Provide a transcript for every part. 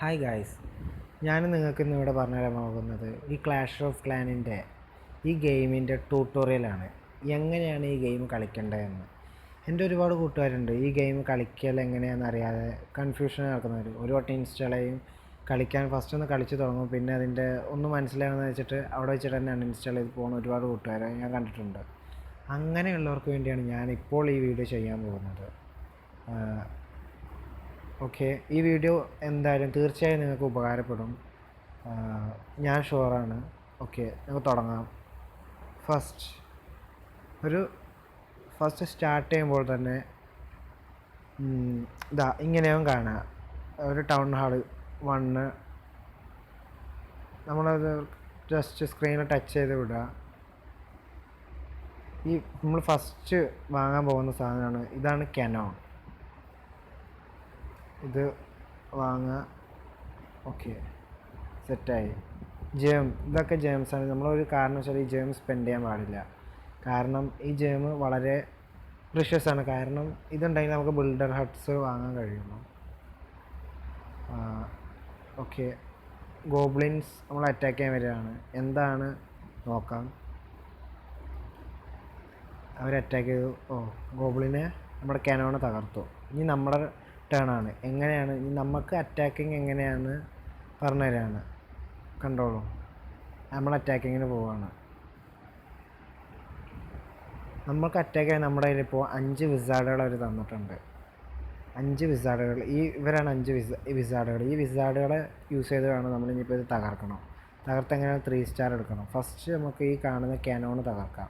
Hi guys ഞാൻ നിങ്ങൾക്ക് ഇന്ന് ഇവിടെ പറഞ്ഞു തരാൻ പോകുന്നത് ഈ ക്ലാഷ് ഓഫ് ക്ലാനിന്റെ ഈ ഗെയിമിന്റെ ട്യൂട്ടോറിയലാണ് എങ്ങനെയാണ് ഈ ഗെയിം കളിക്കേണ്ടതെന്ന്. എന്റെ ഒരുപാട് കൂട്ടുകാരുണ്ട്. ഈ ഗെയിം കളിക്കൽ എങ്ങനെയാണെന്ന് അറിയാതെ കൺഫ്യൂഷൻ നടക്കുന്നവർ ഒരു വട്ടം ഇൻസ്റ്റാൾ ചെയ്യും കളിക്കാൻ ഫസ്റ്റ് ഒന്ന് കളിച്ച് തുടങ്ങും. പിന്നെ അതിന്റെ ഒന്നും മനസ്സിലാകുന്ന വെച്ചിട്ട് അവിടെ വെച്ചിട്ട് തന്നെ അൺഇൻസ്റ്റാൾ ചെയ്ത് പോകുന്ന ഒരുപാട് കൂട്ടുകാരെ ഞാൻ കണ്ടിട്ടുണ്ട്. അങ്ങനെയുള്ളവർക്ക് വേണ്ടിയാണ് ഞാൻ ഇപ്പോൾ ഈ വീഡിയോ ചെയ്യാൻ പോകുന്നത്. ഓക്കെ. ഈ വീഡിയോ എന്തായാലും തീർച്ചയായും നിങ്ങൾക്ക് ഉപകാരപ്പെടും. ഞാൻ ഷുവറാണ്. ഓക്കെ നമുക്ക് തുടങ്ങാം. ഫസ്റ്റ് ഒരു ഫസ്റ്റ് സ്റ്റാർട്ട് ചെയ്യുമ്പോൾ തന്നെ ഇതാ ഇങ്ങനെയും കാണാം. ഒരു ടൗൺ ഹാൾ വണ്ണ്. നമ്മളത് ജസ്റ്റ് സ്ക്രീനിൽ ടച്ച് ചെയ്ത് വിടുക. ഈ നമ്മൾ ഫസ്റ്റ് വാങ്ങാൻ പോകുന്ന സാധനമാണ്. ഇതാണ് കെനോൺ ഇത് വാങ്ങുക. ഓക്കെ സെറ്റായി ജേം ഇതൊക്കെ ജേംസാണ് നമ്മളൊരു കാരണം വെച്ചാൽ ഈ ജേം സ്പെൻഡ് ചെയ്യാൻ പാടില്ല. കാരണം ഈ ജേം വളരെ പ്രിഷ്യസ് ആണ്. കാരണം ഇതുണ്ടെങ്കിൽ നമുക്ക് ബിൽഡർ ഹട്ട്സ് വാങ്ങാൻ കഴിയുള്ളൂ ഓക്കെ ഗോബ്ലിൻസ് നമ്മൾ അറ്റാക്ക് ചെയ്യാൻ വരികയാണ്. എന്താണ്? നോക്കാം. അവർ അറ്റാക്ക് ചെയ്തു. ഓ ഗോബ്ലിനെ നമ്മുടെ കനോണ തകർത്തു. ഇനി നമ്മുടെ ടേൺ ആണ്. എങ്ങനെയാണ്? നമുക്ക് അറ്റാക്കിങ് എങ്ങനെയാണ് പറഞ്ഞു തരാണ് കണ്ടോളൂ. നമ്മൾ അറ്റാക്കിങ്ങിന് പോവുകയാണ് നമുക്ക് അറ്റാക്ക് ചെയ്യാൻ നമ്മുടെ കയ്യിൽ ഇപ്പോൾ അഞ്ച് വിസാർഡുകൾ അവർ തന്നിട്ടുണ്ട്. അഞ്ച് വിസാർഡുകൾ ഈ ഇവരാണ് അഞ്ച് വിസ വിസാർഡുകൾ ഈ വിസാർഡുകളെ യൂസ് ചെയ്ത് വേണം നമ്മൾ ഇനിയിപ്പോൾ ഇത് തകർക്കണം. തകർത്ത് എങ്ങനെയാണ്? ത്രീ സ്റ്റാർ എടുക്കണം. ഫസ്റ്റ് നമുക്ക് ഈ കാണുന്ന കനോണ് തകർക്കാം.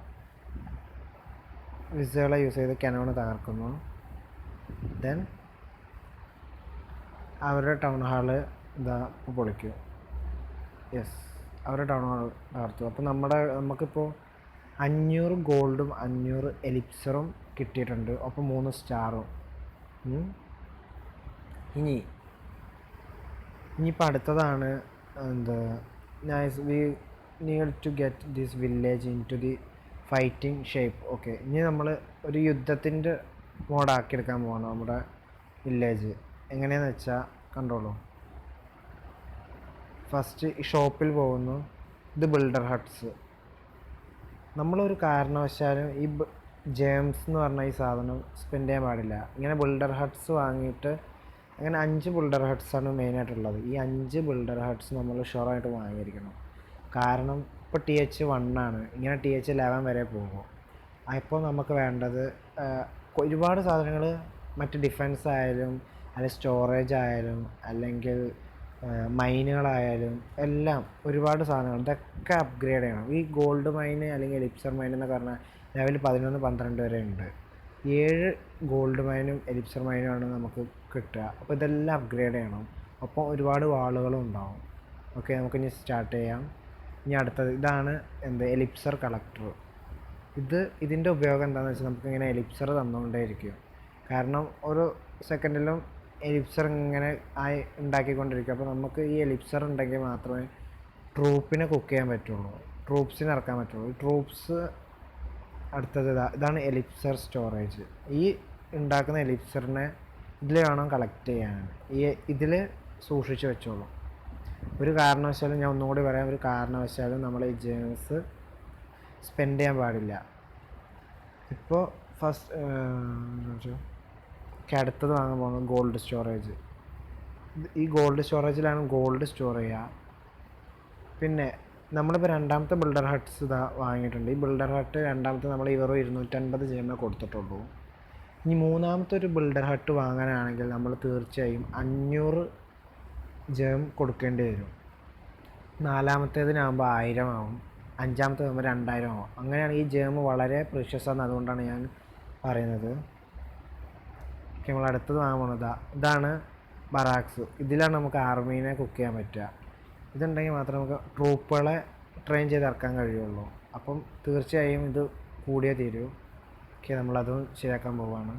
വിസകളെ യൂസ് ചെയ്ത് കനോണ് തകർക്കുന്നു. ദെൻ അവരുടെ ടൗൺ ഹാൾ ഇതാ പൊളിക്കും. യെസ് അവരുടെ ടൗൺ ഹാൾ തകർത്തു. അപ്പോൾ നമ്മുടെ നമുക്കിപ്പോൾ അഞ്ഞൂറ് ഗോൾഡും അഞ്ഞൂറ് എലിപ്സറും കിട്ടിയിട്ടുണ്ട്. ഒപ്പം മൂന്ന് സ്റ്റാറും. ഇനി ഇനിയിപ്പോൾ അടുത്തതാണ് എന്താ nice we need to get this village into the fighting shape okay ഇനി നമ്മൾ ഒരു യുദ്ധത്തിന്റെ മോഡാക്കിയെടുക്കാൻ പോകണം നമ്മുടെ വില്ലേജ് എങ്ങനെയാണെന്ന് വെച്ചാൽ കണ്ടോളൂ. ഫസ്റ്റ് ഈ ഷോപ്പിൽ പോകുന്നു. ഇത് ബിൽഡർ ഹട്ട്സ് നമ്മളൊരു കാരണവശാലും ഈ ജെയിംസ് എന്ന് പറഞ്ഞ ഈ സാധനം സ്പെൻഡ് ചെയ്യാൻ പാടില്ല. ഇങ്ങനെ ബിൽഡർ ഹട്ട്സ് വാങ്ങിയിട്ട് അങ്ങനെ അഞ്ച് ബിൽഡർ ഹട്ട്സാണ് മെയിനായിട്ടുള്ളത് ഈ അഞ്ച് ബിൽഡർ ഹട്ട്സ് നമ്മൾ ഷുവറായിട്ട് വാങ്ങിയിരിക്കണം. കാരണം ഇപ്പോൾ ടി എച്ച് വണ്ണാണ് ഇങ്ങനെ ടി എച്ച് ലെവൻ വരെ പോകും. അപ്പോൾ നമുക്ക് വേണ്ടത് ഒരുപാട് സാധനങ്ങൾ മറ്റ് ഡിഫൻസ് ആയാലും അല്ലെങ്കിൽ സ്റ്റോറേജ് ആയാലും അല്ലെങ്കിൽ മൈനുകളായാലും എല്ലാം ഒരുപാട് സാധനങ്ങൾ ഇതൊക്കെ അപ്ഗ്രേഡ് ചെയ്യണം. ഈ ഗോൾഡ് മൈന് അല്ലെങ്കിൽ എലിപ്സർ മൈൻ എന്നൊക്കെ പറഞ്ഞാൽ ലെവൽ പതിനൊന്ന് പന്ത്രണ്ട് വരെ ഉണ്ട്. ഏഴ് ഗോൾഡ് മൈനും എലിപ്സർ മൈനുമാണ് നമുക്ക് കിട്ടുക. അപ്പോൾ ഇതെല്ലാം അപ്ഗ്രേഡ് ചെയ്യണം. ഒപ്പം ഒരുപാട് വാളുകളും ഉണ്ടാവും. ഓക്കെ നമുക്കിനി സ്റ്റാർട്ട് ചെയ്യാം. ഇനി അടുത്തത് ഇതാണ് എന്ത്? എലിപ്സർ കളക്ടർ ഇത് ഇതിന്റെ ഉപയോഗം എന്താണെന്ന് വെച്ചാൽ നമുക്കിങ്ങനെ എലിപ്സർ തന്നുകൊണ്ടേയിരിക്കും കാരണം ഒരു സെക്കൻഡിലും എലിപ്സർ ഇങ്ങനെ ആയി ഉണ്ടാക്കിക്കൊണ്ടിരിക്കും. അപ്പോൾ നമുക്ക് ഈ എലിപ്സർ ഉണ്ടെങ്കിൽ മാത്രമേ ട്രൂപ്പിനെ കുക്ക് ചെയ്യാൻ പറ്റുള്ളൂ. ട്രൂപ്സിനെ ഇറക്കാൻ പറ്റുള്ളൂ. ട്രൂപ്സ് അടുത്തത് ഇതാ ഇതാണ് എലിപ്സർ സ്റ്റോറേജ് ഈ ഉണ്ടാക്കുന്ന എലിപ്സറിനെ ഇതിൽ വേണം കളക്ട് ചെയ്യാൻ. ഈ ഇതിൽ സൂക്ഷിച്ച് വെച്ചോളൂ. ഒരു കാരണവശാലും ഞാൻ ഒന്നുകൂടി പറയാം ഒരു കാരണവശാലും നമ്മൾ ഈ ജേംസ് സ്പെൻഡ് ചെയ്യാൻ പാടില്ല. ഇപ്പോൾ ഫസ്റ്റ് അടുത്തത് വാങ്ങാൻ പോകുന്നത് ഗോൾഡ് സ്റ്റോറേജ് ഈ ഗോൾഡ് സ്റ്റോറേജിലാണ് ഗോൾഡ് സ്റ്റോർ ചെയ്യുക പിന്നെ നമ്മളിപ്പോൾ രണ്ടാമത്തെ ബിൽഡർ ഹട്ട്സ് ഇതാ വാങ്ങിയിട്ടുണ്ട്. ഈ ബിൽഡർ ഹട്ട് രണ്ടാമത്തെ നമ്മൾ ഈ വെറും ഇരുന്നൂറ്റൻപത് ചെയ്യുമ്പോൾ കൊടുത്തിട്ടുള്ളൂ. ഇനി മൂന്നാമത്തെ ഒരു ബിൽഡർ ഹട്ട് വാങ്ങാനാണെങ്കിൽ നമ്മൾ തീർച്ചയായും അഞ്ഞൂറ് ജേം കൊടുക്കേണ്ടി വരും. നാലാമത്തേതിനാകുമ്പോൾ ആയിരം ആവും. അഞ്ചാമത്തേതാകുമ്പോൾ രണ്ടായിരം ആവും. അങ്ങനെയാണ് ഈ ജേം വളരെ പ്രീഷ്യസ് ആണ് അതുകൊണ്ടാണ് ഞാൻ പറയുന്നത്. ഓക്കെ നമ്മൾ അടുത്തത് വാങ്ങാൻ പോകുന്നത് ഇതാണ് ബറാക്സ് ഇതിലാണ് നമുക്ക് ആർമീനെ കുക്ക് ചെയ്യാൻ പറ്റുക. ഇതുണ്ടെങ്കിൽ മാത്രമേ നമുക്ക് ട്രൂപ്പുകളെ ട്രെയിൻ ചെയ്ത് ഇറക്കാൻ കഴിയുള്ളൂ. അപ്പം തീർച്ചയായും ഇത് കൂടിയേ തീരൂ. ഓക്കെ നമ്മളതും ശരിയാക്കാൻ പോവാണ്.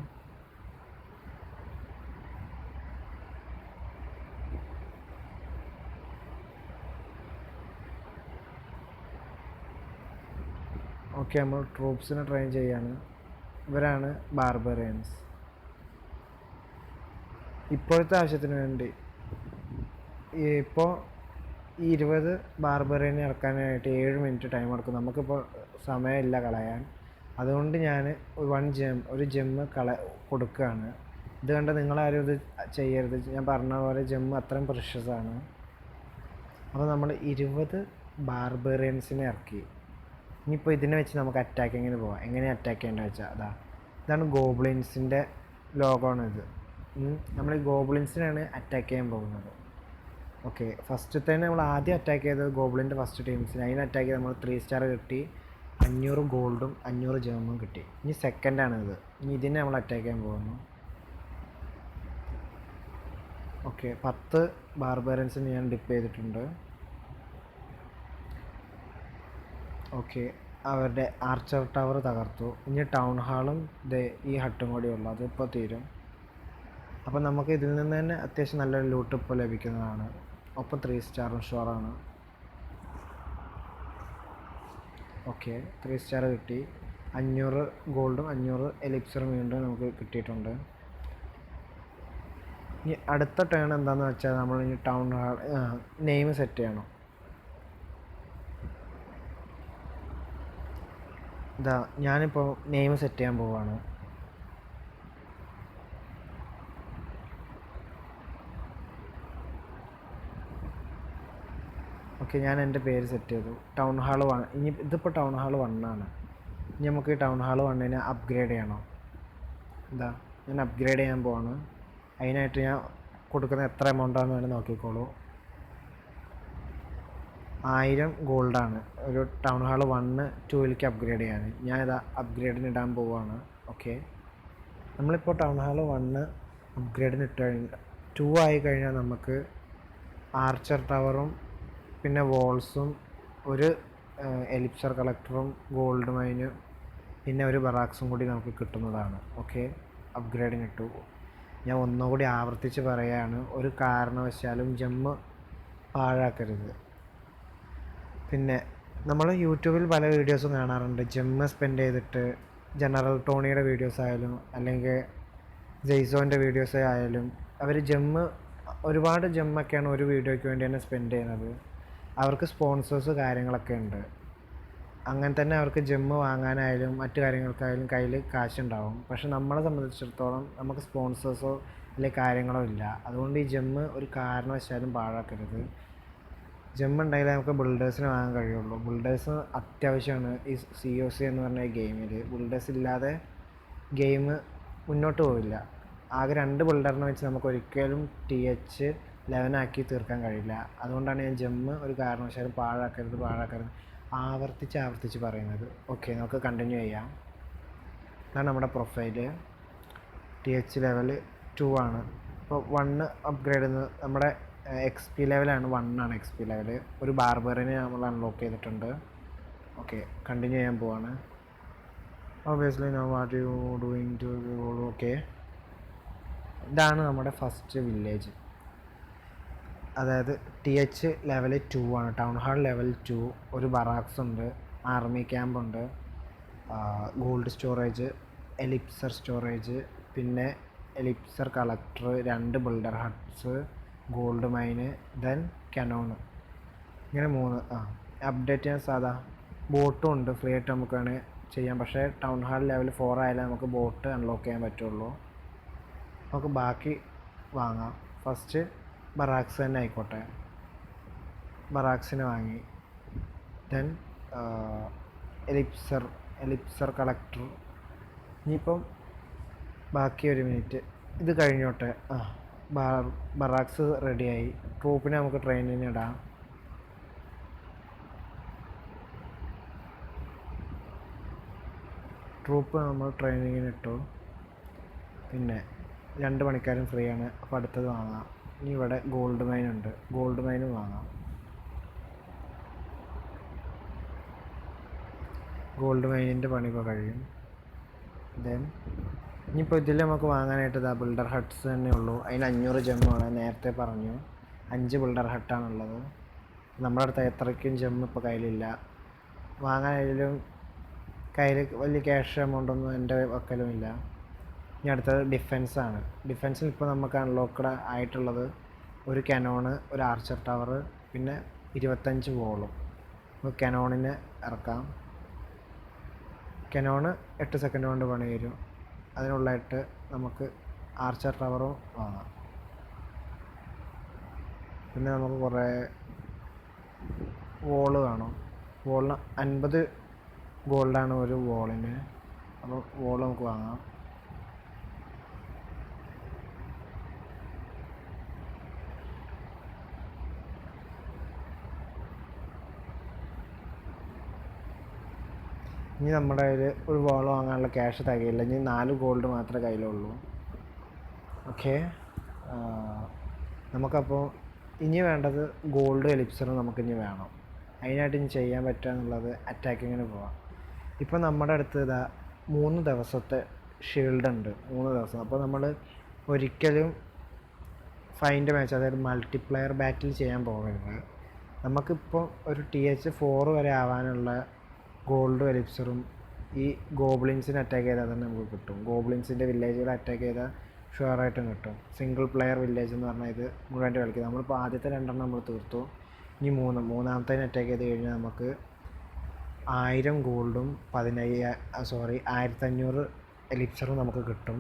ഓക്കെ നമ്മൾ ട്രൂപ്സിനെ ട്രെയിൻ ചെയ്യാണ്. ഇവരാണ് ബാർബറിയൻസ് ഇപ്പോഴത്തെ ആവശ്യത്തിന് വേണ്ടി. ഇപ്പോൾ ഈ ഇരുപത് ബാർബറിനെ ഇറക്കാനായിട്ട് ഏഴ് മിനിറ്റ് ടൈം എടുക്കും. നമുക്കിപ്പോൾ സമയമില്ല കളയാൻ. അതുകൊണ്ട് ഞാൻ വൺ ജെം ഒരു ജെമ്മ് കള കൊടുക്കുകയാണ്. ഇത് കണ്ട് നിങ്ങളാരും ഇത് ചെയ്യരുത്. ഞാൻ പറഞ്ഞ പോലെ ജെമ്മ് അത്രയും ആണ്. അപ്പോൾ നമ്മൾ ഇരുപത് ബാർബറിയൻസിനെ ഇറക്കി. ഇനിയിപ്പോൾ ഇതിനെ വെച്ച് നമുക്ക് അറ്റാക്കിങ്ങിന് പോവാം? എങ്ങനെ അറ്റാക്ക് ചെയ്യേണ്ടത് വെച്ചാൽ അതാ ഇതാണ് ഗോബ്ലിൻസിന്റെ ഇത് നമ്മൾ ഈ ഗോബ്ലിൻസിനാണ് അറ്റാക്ക് ചെയ്യാൻ പോകുന്നത്. ഓക്കെ ഫസ്റ്റ് തന്നെ നമ്മൾ ആദ്യം അറ്റാക്ക് ചെയ്തത് ഗോബ്ലിന്റെ ഫസ്റ്റ് ടീംസിന് അതിന് അറ്റാക്ക് ചെയ്ത് നമ്മൾ ത്രീ സ്റ്റാർ കിട്ടി. അഞ്ഞൂറ് ഗോൾഡും അഞ്ഞൂറ് ജേമും കിട്ടി. ഇനി സെക്കൻഡാണിത് ഇനി ഇതിനെ നമ്മൾ അറ്റാക്ക് ചെയ്യാൻ പോകുന്നു. ഓക്കെ പത്ത് ബാർബറൻസിന് ഞാൻ ഡിപ്പ് ചെയ്തിട്ടുണ്ട്. ഓക്കെ അവരുടെ ആർച്ചർ ടവർ തകർത്തു. ഇനി ടൗൺ ഹാളും ഈ ഹട്ടും കൂടി ഉള്ളു. അതിപ്പോൾ തീരും. അപ്പം നമുക്ക് ഇതിൽ നിന്ന് തന്നെ അത്യാവശ്യം നല്ലൊരു ലൂട്ട് ഇപ്പോൾ ലഭിക്കുന്നതാണ്. ഒപ്പം ത്രീ സ്റ്റാറും ഷുവറാണ് ഓക്കെ ത്രീ സ്റ്റാർ കിട്ടി. അഞ്ഞൂറ് ഗോൾഡും അഞ്ഞൂറ് എലിപ്സറും വീണ്ടും നമുക്ക് കിട്ടിയിട്ടുണ്ട്. ഇനി അടുത്ത ടേൺ എന്താണെന്ന് വെച്ചാൽ നമ്മൾ ഇനി ടൗൺ ഹാൾ നെയിം സെറ്റ് ചെയ്യണം. ഇതാ ഞാനിപ്പോൾ നെയിം സെറ്റ് ചെയ്യാൻ പോവാണ്. ഓക്കെ ഞാൻ എന്റെ പേര് സെറ്റ് ചെയ്തു. ടൗൺ ഹാൾ വൺ ഇനി ഇതിപ്പോൾ ടൗൺ ഹാൾ വണ്ണാണ്. ഇനി നമുക്ക് ടൗൺ ഹാൾ വണ്ണിന് അപ്ഗ്രേഡ് ചെയ്യണം. എന്താ ഞാൻ അപ്ഗ്രേഡ് ചെയ്യാൻ പോവാണ്. അതിനായിട്ട് ഞാൻ കൊടുക്കുന്ന എത്ര എമൗണ്ട് ആണെന്ന് വേണമെങ്കിൽ നോക്കിക്കോളൂ. ആയിരം ഗോൾഡാണ് ഒരു ടൗൺ ഹാൾ വണ്ണ് ടൂവിലേക്ക് അപ്ഗ്രേഡ് ചെയ്യാൻ. ഞാൻ ഇത് അപ്ഗ്രേഡിന് ഇടാൻ പോവുകയാണ് ഓക്കെ. നമ്മളിപ്പോൾ ടൗൺ ഹാൾ വണ്ണ് അപ്ഗ്രേഡിന് ഇട്ട് കഴിഞ്ഞ ടു ആയി കഴിഞ്ഞാൽ നമുക്ക് ആർച്ചർ ടവറും പിന്നെ വോൾസും ഒരു എലിപ്സർ കളക്ടറും ഗോൾഡ് മൈനും പിന്നെ ഒരു ബറാക്സും കൂടി നമുക്ക് കിട്ടുന്നതാണ്. ഓക്കെ? അപ്ഗ്രേഡിന് ഇട്ടു. ഞാൻ ഒന്നുകൂടി ആവർത്തിച്ച് പറയുകയാണ് ഒരു കാരണവശാലും ജമ്മ് പാഴാക്കരുത്. പിന്നെ നമ്മൾ യൂട്യൂബിൽ പല വീഡിയോസും കാണാറുണ്ട്. ജമ്മ് സ്പെൻഡ് ചെയ്തിട്ട് ജനറൽ ടോണിയുടെ വീഡിയോസ് ആയാലും അല്ലെങ്കിൽ ജെയ്സോന്റെ വീഡിയോസ് ആയാലും അവർ ജമ്മ് ഒരുപാട് ജമ്മൊക്കെയാണ് ഒരു വീഡിയോയ്ക്ക് വേണ്ടി തന്നെ സ്പെൻഡ് ചെയ്യുന്നത്. അവർക്ക് സ്പോൺസേഴ്സ് കാര്യങ്ങളൊക്കെ ഉണ്ട്. അങ്ങനെ തന്നെ അവർക്ക് ജിമ്മ് വാങ്ങാനായാലും മറ്റു കാര്യങ്ങൾക്കായാലും കയ്യിൽ കാശുണ്ടാവും. പക്ഷെ നമ്മളെ സംബന്ധിച്ചിടത്തോളം നമുക്ക് സ്പോൺസേഴ്സോ അല്ലെങ്കിൽ കാര്യങ്ങളോ ഇല്ല. അതുകൊണ്ട് ഈ ജിമ്മ് ഒരു കാരണവശാലും പാഴാക്കരുത്. ജമ്മ് ഉണ്ടെങ്കിലേ നമുക്ക് ബിൽഡേഴ്സിന് വാങ്ങാൻ കഴിയുള്ളൂ. ബിൽഡേഴ്സ് അത്യാവശ്യമാണ് ഈ സി ഒ സി എന്ന് പറഞ്ഞ ഗെയിമിൽ ബിൽഡേഴ്സ് ഇല്ലാതെ ഗെയിം മുന്നോട്ട് പോവില്ല. ആകെ രണ്ട് ബിൽഡറിനെ വെച്ച് നമുക്ക് ഒരിക്കലും ടി എച്ച് ലെവനാക്കി തീർക്കാൻ കഴിയില്ല. അതുകൊണ്ടാണ് ഞാൻ ജമ്മ് ഒരു കാരണവശാലും പാഴാക്കരുത് പാഴാക്കരുത്. ആവർത്തിച്ച് ആവർത്തിച്ച് പറയുന്നത്. ഓക്കെ നമുക്ക് കണ്ടിന്യൂ ചെയ്യാം. ഇതാണ് നമ്മുടെ profile T H level two ആണ്. ഇപ്പോൾ വണ്ണ് അപ്ഗ്രേഡ് ചെയ്യുന്നത് നമ്മുടെ എക്സ് പി ലെവലാണ് വണ്ണാണ് എക്സ് പി ലെവൽ ഒരു ബാർബറിനെ നമ്മൾ അൺലോക്ക് ചെയ്തിട്ടുണ്ട്. ഓക്കെ കണ്ടിന്യൂ ചെയ്യാൻ പോവാണ്. Obviously know what you doing to okay ഇതാണ് നമ്മുടെ ഫസ്റ്റ് വില്ലേജ് അതായത് ടി എച്ച് ലെവൽ ടു ആണ്. ടൗൺ ഹാൾ ലെവൽ ടു ഒരു ബറാക്സ് ഉണ്ട് ആർമി ക്യാമ്പ് ഉണ്ട് ഗോൾഡ് സ്റ്റോറേജ് എലിപ്സർ സ്റ്റോറേജ് പിന്നെ എലിപ്സർ കളക്ടർ രണ്ട് builder huts gold mine then cannon ഇങ്ങനെ മൂന്ന് ആ. അപ്ഡേറ്റ് ചെയ്യാൻ സാധാ ബോട്ടും ഉണ്ട് ഫ്രീ ആയിട്ട് നമുക്ക് വേണേൽ ചെയ്യാം പക്ഷേ ടൗൺ ഹാൾ ലെവൽ ഫോർ ആയാലേ നമുക്ക് ബോട്ട് അൺലോക്ക് ചെയ്യാൻ പറ്റുള്ളൂ. നമുക്ക് ബാക്കി വാങ്ങാം. ഫസ്റ്റ് ബറാക്സ് തന്നെ ആയിക്കോട്ടെ. ബറാക്സിനെ വാങ്ങി. ദെൻ എലിപ്സർ എലിപ്സർ കളക്ടർ ഇനിയിപ്പം ബാക്കി ഒരു മിനിറ്റ് ഇത് കഴിഞ്ഞോട്ടെ. ആ ബറാക്സ് റെഡിയായി ട്രൂപ്പിനെ നമുക്ക് ട്രെയിനിന് ഇടാം. ട്രൂപ്പ് നമ്മൾ ട്രെയിനിങ്ങിന് ഇട്ടു. പിന്നെ രണ്ട് മണിക്കാരും ഫ്രീ ആണ്. അപ്പോൾ അടുത്തത് വാങ്ങാം. ഇനി ഇവിടെ ഗോൾഡ് മൈൻ ഉണ്ട് ഗോൾഡ് മൈനും വാങ്ങാം. ഗോൾഡ് മൈനിന്റെ പണി ഇപ്പോൾ കഴിയും. ദെൻ ഇനിയിപ്പോൾ ഇതിൽ നമുക്ക് വാങ്ങാനായിട്ട് ഇതാ ബിൽഡർ ഹട്ട്സ് തന്നെ ഉള്ളൂ. അതിന് അഞ്ഞൂറ് ജെമ്മാണ് നേരത്തെ പറഞ്ഞു. അഞ്ച് ബിൽഡർ ഹട്ടാണുള്ളത് നമ്മുടെ അടുത്ത് എത്രയ്ക്കും ജെം ഇപ്പോൾ കയ്യിലില്ല. വാങ്ങാനായാലും കയ്യിൽ വലിയ ക്യാഷ് എമൗണ്ടൊന്നും എന്റെ വക്കലും ഇല്ല ഇനി അടുത്തത് ഡിഫെൻസ് ആണ്. ഡിഫെൻസിൽ ഇപ്പോൾ നമുക്ക് അൺലോക്കഡ് ആയിട്ടുള്ളത് ഒരു കനോണ് ഒരു ആർച്ചർ ടവർ പിന്നെ ഇരുപത്തഞ്ച് വോളും കനോണിന് ഇറക്കാം. കനോണ് എട്ട് സെക്കൻഡ് കൊണ്ട് പണി വരും അതിനുള്ളതായിട്ട് നമുക്ക് ആർച്ചർ ടവറും വാങ്ങാം. പിന്നെ നമുക്ക് കുറേ വോൾ കാണും. വോളിന് അൻപത് ഗോൾഡാണ് ഒരു വോളിന് അപ്പോൾ വോൾ നമുക്ക് വാങ്ങാം. ഇനി നമ്മുടെ കയ്യിൽ ഒരു ബോൾ വാങ്ങാനുള്ള ക്യാഷ് തികയില്ല. ഇനി നാല് ഗോൾഡ് മാത്രമേ കയ്യിലുള്ളൂ. ഓക്കെ നമുക്കപ്പോൾ ഇനി വേണ്ടത് ഗോൾഡ് എലിപ്സറും നമുക്കിനി വേണം. അതിനായിട്ട് ഇനി ചെയ്യാൻ പറ്റുക എന്നുള്ളത് അറ്റാക്കിങ്ങിന് പോവാം. ഇപ്പോൾ നമ്മുടെ അടുത്ത് ഇതാ മൂന്ന് ദിവസത്തെ ഷീൽഡ് ഉണ്ട്. മൂന്ന് ദിവസം. അപ്പോൾ നമ്മൾ ഒരിക്കലും ഫൈന്റെ മാച്ച് അതായത് മൾട്ടിപ്ലെയർ ബാറ്റിൽ ചെയ്യാൻ പോകരുത്. നമുക്കിപ്പോൾ ഒരു ടി എച്ച് ഫോർ വരെ ആവാനുള്ള ഗോൾഡും എലിപ്സറും ഈ ഗോബ്ലിൻസിനെ അറ്റാക്ക് ചെയ്താൽ തന്നെ നമുക്ക് കിട്ടും. ഗോബ്ലിൻസിന്റെ വില്ലേജുകൾ അറ്റാക്ക് ചെയ്താൽ ഷുവറായിട്ടും കിട്ടും. സിംഗിൾ പ്ലെയർ വില്ലേജ് എന്ന് പറഞ്ഞാൽ ഇത് മുഴുവനായിട്ട് കളിക്കുക നമ്മളിപ്പോൾ ആദ്യത്തെ രണ്ടെണ്ണം നമ്മൾ തീർത്തു. ഇനി മൂന്ന് മൂന്നാമത്തേന് അറ്റാക്ക് ചെയ്ത് കഴിഞ്ഞാൽ നമുക്ക് ആയിരം ഗോൾഡും പതിനയ്യ സോറി ആയിരത്തഞ്ഞൂറ് എലിപ്സറും നമുക്ക് കിട്ടും.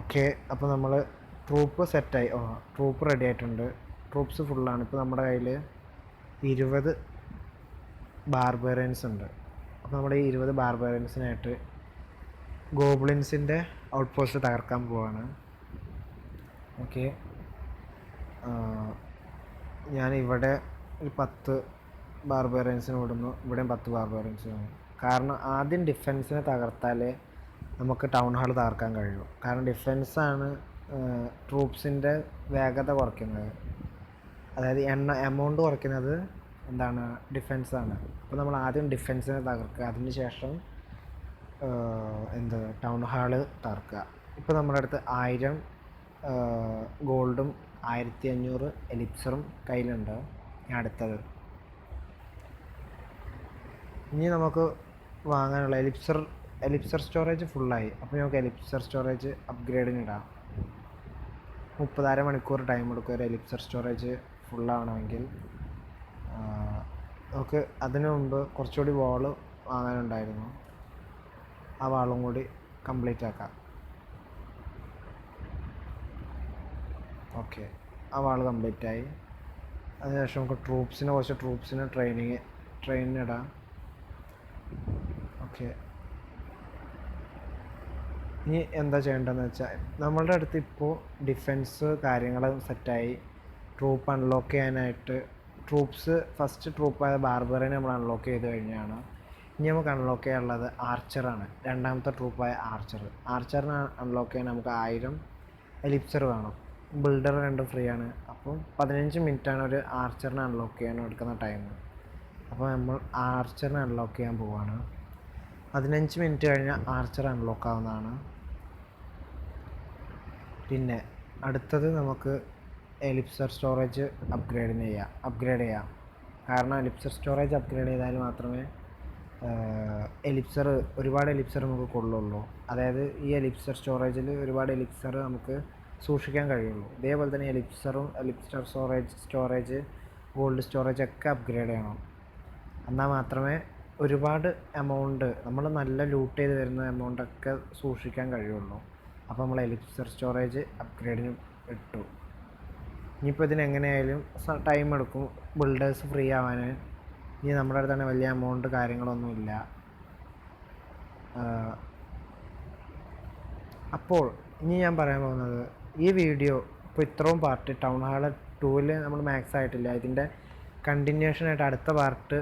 ഓക്കെ അപ്പോൾ നമ്മൾ ട്രൂപ്പ് സെറ്റായി ഓ ട്രൂപ്പ് റെഡി ആയിട്ടുണ്ട്. ട്രൂപ്പ്സ് ഫുള്ളാണ് ഇപ്പോൾ നമ്മുടെ കയ്യിൽ ഇരുപത് ബാർബേറിയൻസ് ഉണ്ട് അപ്പോൾ നമ്മുടെ ഈ ഇരുപത് ബാർബേറിയൻസിനായിട്ട് ഗോബ്ലിൻസിന്റെ ഔട്ട് പോസ്റ്റ് തകർക്കാൻ പോവാണ്. ഓക്കെ. ഞാൻ ഇവിടെ ഒരു പത്ത് ബാർബേറിയൻസിന് വിടുന്നു. ഇവിടെയും പത്ത് ബാർബറൻസ് വിടുന്നു. കാരണം ആദ്യം ഡിഫെൻസിനെ തകർത്താലേ നമുക്ക് ടൗൺ ഹാൾ തകർക്കാൻ കഴിയും. കാരണം ഡിഫെൻസാണ് ട്രൂപ്സിന്റെ വേഗത കുറയ്ക്കുന്നത്. അതായത് എണ്ണ എമൗണ്ട് കുറയ്ക്കുന്നത് എന്താണ് ഡിഫെൻസാണ് അപ്പോൾ നമ്മൾ ആദ്യം ഡിഫെൻസിനെ തകർക്കുക. അതിന് ശേഷം എന്ത് ടൗൺ ഹാൾ തകർക്കുക. ഇപ്പോൾ നമ്മുടെ അടുത്ത് ആയിരം ഗോൾഡും ആയിരത്തി അഞ്ഞൂറ് എലിപ്സറും കയ്യിലുണ്ട്. ഞാൻ അടുത്തത്. ഇനി നമുക്ക് വാങ്ങാനുള്ള എലിപ്സർ എലിപ്സർ സ്റ്റോറേജ് ഫുള്ളായി അപ്പോൾ നമുക്ക് എലിപ്സർ സ്റ്റോറേജ് അപ്ഗ്രേഡിന് ഇടാം. മുപ്പതര മണിക്കൂർ ടൈം എടുക്കുക ഒരു എലിപ്സർ സ്റ്റോറേജ് ഫുള്ളാവണമെങ്കിൽ നമുക്ക് അതിനു മുമ്പ് കുറച്ചുകൂടി വാൾ വാങ്ങാനുണ്ടായിരുന്നു. ആ വാളും കൂടി കംപ്ലീറ്റ് ആക്കാം. ഓക്കെ ആ വാൾ കംപ്ലീറ്റ് ആയി. അതിനുശേഷം നമുക്ക് ട്രൂപ്സിനെ കുറച്ച് ട്രൂപ്സിന് ട്രെയിനിങ് ട്രെയിനിടാം ഓക്കെ ഇനി എന്താ ചെയ്യേണ്ടതെന്ന് വെച്ചാൽ നമ്മളുടെ അടുത്ത് ഇപ്പോൾ ഡിഫെൻസ് കാര്യങ്ങൾ സെറ്റായി ട്രൂപ്പ് അൺലോക്ക് ചെയ്യാനായിട്ട് ട്രൂപ്സ് ഫസ്റ്റ് ട്രൂപ്പായ ബാർബറിനെ നമ്മൾ അൺലോക്ക് ചെയ്ത് കഴിഞ്ഞാണ്. ഇനി നമുക്ക് അൺലോക്ക് ചെയ്യാനുള്ളത് ആർച്ചറാണ് രണ്ടാമത്തെ ട്രൂപ്പായ ആർച്ചർ ആർച്ചറിനെ അൺലോക്ക് ചെയ്യാൻ നമുക്ക് ആയിരം എലിപ്സർ വേണം. ബിൽഡർ രണ്ടും ഫ്രീ ആണ്. അപ്പം പതിനഞ്ച് മിനിറ്റാണ് ഒരു ആർച്ചറിനെ അൺലോക്ക് ചെയ്യാൻ എടുക്കുന്ന ടൈം അപ്പോൾ നമ്മൾ ആർച്ചറിനെ അൺലോക്ക് ചെയ്യാൻ പോവുകയാണ് പതിനഞ്ച് മിനിറ്റ് കഴിഞ്ഞാൽ ആർച്ചർ അൺലോക്ക് ആവുന്നതാണ്. പിന്നെ അടുത്തത് നമുക്ക് എലിപ്സർ സ്റ്റോറേജ് അപ്ഗ്രേഡ് ചെയ്യാം. അപ്ഗ്രേഡ് ചെയ്യാം. കാരണം എലിപ്സർ സ്റ്റോറേജ് അപ്ഗ്രേഡ് ചെയ്താൽ മാത്രമേ എലിപ്സർ ഒരുപാട് എലിപ്സർ നമുക്ക് കൊള്ളുള്ളൂ. അതായത് ഈ എലിപ്സർ സ്റ്റോറേജിൽ ഒരുപാട് എലിപ്സർ നമുക്ക് സൂക്ഷിക്കാൻ കഴിയുള്ളൂ. ഇതേപോലെ തന്നെ എലിപ്സറും elixir storage storage gold storage ഒക്കെ അപ്ഗ്രേഡ് ചെയ്യണം. എന്നാൽ മാത്രമേ ഒരുപാട് എമൗണ്ട് നമ്മൾ നല്ല ലൂട്ട് ചെയ്ത് വരുന്ന എമൗണ്ടൊക്കെ സൂക്ഷിക്കാൻ കഴിയുള്ളൂ. അപ്പോൾ നമ്മൾ എലിപ്സർ സ്റ്റോറേജ് അപ്ഗ്രേഡിന് ഇട്ടു. ഇനിയിപ്പോൾ ഇതിന് എങ്ങനെയായാലും ടൈം എടുക്കും. ബിൽഡേഴ്സ് ഫ്രീ ആവാൻ ഇനി നമ്മുടെ അടുത്ത് തന്നെ വലിയ എമൗണ്ട് കാര്യങ്ങളൊന്നുമില്ല. അപ്പോൾ ഇനി ഞാൻ പറയാൻ പോകുന്നത് ഈ വീഡിയോ ഇപ്പോൾ ഇത്രയും പാർട്ട് ടൗൺ ഹാൾ ടൂവിൽ നമ്മൾ മാക്സ് ആയിട്ടില്ല. ഇതിന്റെ കണ്ടിന്യൂഷനായിട്ട് അടുത്ത പാർട്ട്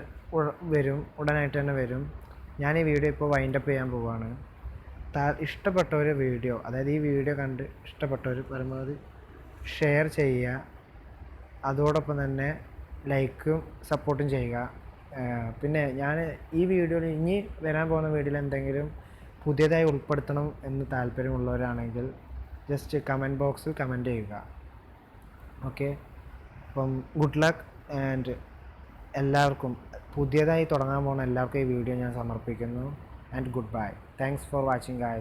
വരും. ഉടനായിട്ട് തന്നെ വരും. ഞാൻ ഈ വീഡിയോ ഇപ്പോൾ വൈൻഡപ്പ് ചെയ്യാൻ പോവുകയാണ് ഇഷ്ടപ്പെട്ട ഒരു വീഡിയോ അതായത് ഈ വീഡിയോ കണ്ട് ഇഷ്ടപ്പെട്ടവർ പരമാവധി ഷെയർ ചെയ്യുക. അതോടൊപ്പം തന്നെ ലൈക്കും സപ്പോർട്ടും ചെയ്യുക. പിന്നെ ഞാൻ ഈ വീഡിയോയിൽ ഇനി വരാൻ പോകുന്ന വീഡിയോയിൽ എന്തെങ്കിലും പുതിയതായി ഉൾപ്പെടുത്തണം എന്ന് താല്പര്യമുള്ളവരാണെങ്കിൽ ജസ്റ്റ് കമന്റ് ബോക്സിൽ കമന്റ് ചെയ്യുക. ഓക്കെ അപ്പം ഗുഡ് ലക്ക് ആൻഡ് എല്ലാവർക്കും പുതിയതായി തുടങ്ങാൻ പോകുന്ന എല്ലാവർക്കും ഈ വീഡിയോ ഞാൻ സമർപ്പിക്കുന്നു. And good bye thanks for watching guys